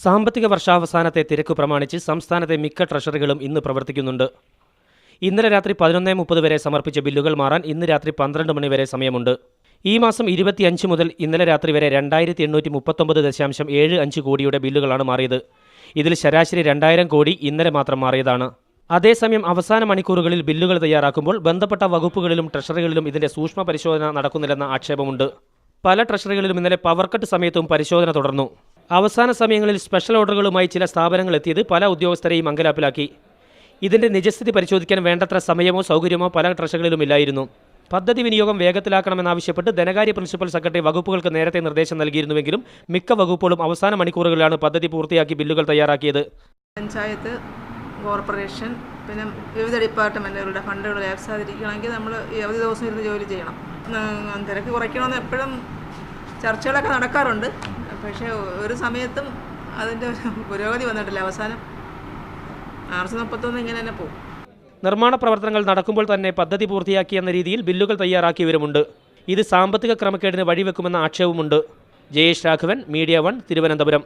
സാമ്പത്തിക വർഷാവസാനത്തെ തിരക്ക് പ്രമാണിച്ച് സംസ്ഥാനത്തെ മിക്ക ട്രഷറികളും ഇന്ന് പ്രവർത്തിക്കുന്നുണ്ട്. ഇന്നലെ രാത്രി പതിനൊന്ന് മുപ്പത് വരെ സമർപ്പിച്ച ബില്ലുകൾ മാറാൻ ഇന്ന് രാത്രി പന്ത്രണ്ട് മണി വരെ സമയമുണ്ട്. ഈ മാസം ഇരുപത്തിയഞ്ച് മുതൽ ഇന്നലെ രാത്രി വരെ രണ്ടായിരത്തി എണ്ണൂറ്റി മുപ്പത്തൊമ്പത് ദശാംശം ഏഴ് അഞ്ച് കോടിയുടെ ബില്ലുകളാണ് മാറിയത്. ഇതിൽ ശരാശരി രണ്ടായിരം കോടി ഇന്നലെ മാത്രം മാറിയതാണ്. അതേസമയം അവസാന മണിക്കൂറുകളിൽ ബില്ലുകൾ തയ്യാറാക്കുമ്പോൾ ബന്ധപ്പെട്ട വകുപ്പുകളിലും ട്രഷറികളിലും ഇതിന്റെ സൂക്ഷ്മ പരിശോധന നടക്കുന്നില്ലെന്ന ആക്ഷേപമുണ്ട്. പല ട്രഷറികളിലും ഇന്നലെ പവർ കട്ട് സമയത്തും പരിശോധന തുടർന്നു. അവസാന സമയങ്ങളിൽ സ്പെഷ്യൽ ഓർഡറുകളുമായി ചില സ്ഥാപനങ്ങൾ എത്തിയത് പല ഉദ്യോഗസ്ഥരെയും അങ്കലാപ്പിലാക്കി. ഇതിന്റെ നിജസ്ഥിതി പരിശോധിക്കാൻ വേണ്ടത്ര സമയമോ സൗകര്യമോ പല ട്രഷറികളിലും ഇല്ലായിരുന്നു. പദ്ധതി വിനിയോഗം വേഗത്തിലാക്കണമെന്നാവശ്യപ്പെട്ട് ധനകാര്യ പ്രിൻസിപ്പൽ സെക്രട്ടറി വകുപ്പുകൾക്ക് നേരത്തെ നിർദ്ദേശം നൽകിയിരുന്നുവെങ്കിലും മിക്ക വകുപ്പുകളും അവസാന മണിക്കൂറുകളിലാണ് പദ്ധതി പൂർത്തിയാക്കി ബില്ലുകൾ തയ്യാറാക്കിയത്. പഞ്ചായത്ത് കോർപ്പറേഷൻ പിന്നെ വിവിധ ഡിപ്പാർട്ട്മെന്റുകളുടെ ഫണ്ടുകൾ ലാഭിക്കാതിരിക്കണമെങ്കിൽ നമ്മൾ ഈ അവധി ദിവസം ഇരുന്ന് ജോലി ചെയ്യണം. തിരക്ക് കുറയ്ക്കണമെന്ന് എപ്പോഴും ചർച്ചകളൊക്കെ നടക്കാറുണ്ട്. പക്ഷേ ഒരു സമയത്തും അതിന്റെ പുരോഗതി വന്നിട്ടില്ല. അവസാനം മാർച്ച് മുപ്പത്തൊന്ന് ഇങ്ങനെ തന്നെ പോകും. നിർമ്മാണ പ്രവർത്തനങ്ങൾ നടക്കുമ്പോൾ തന്നെ പദ്ധതി പൂർത്തിയാക്കിയെന്ന രീതിയിൽ ബില്ലുകൾ തയ്യാറാക്കിയവരുമുണ്ട്. ഇത് സാമ്പത്തിക ക്രമക്കേടിന് വഴിവെക്കുമെന്ന ആക്ഷേപമുണ്ട് ജയേഷ് രാഘവൻ മീഡിയ വൺ തിരുവനന്തപുരം.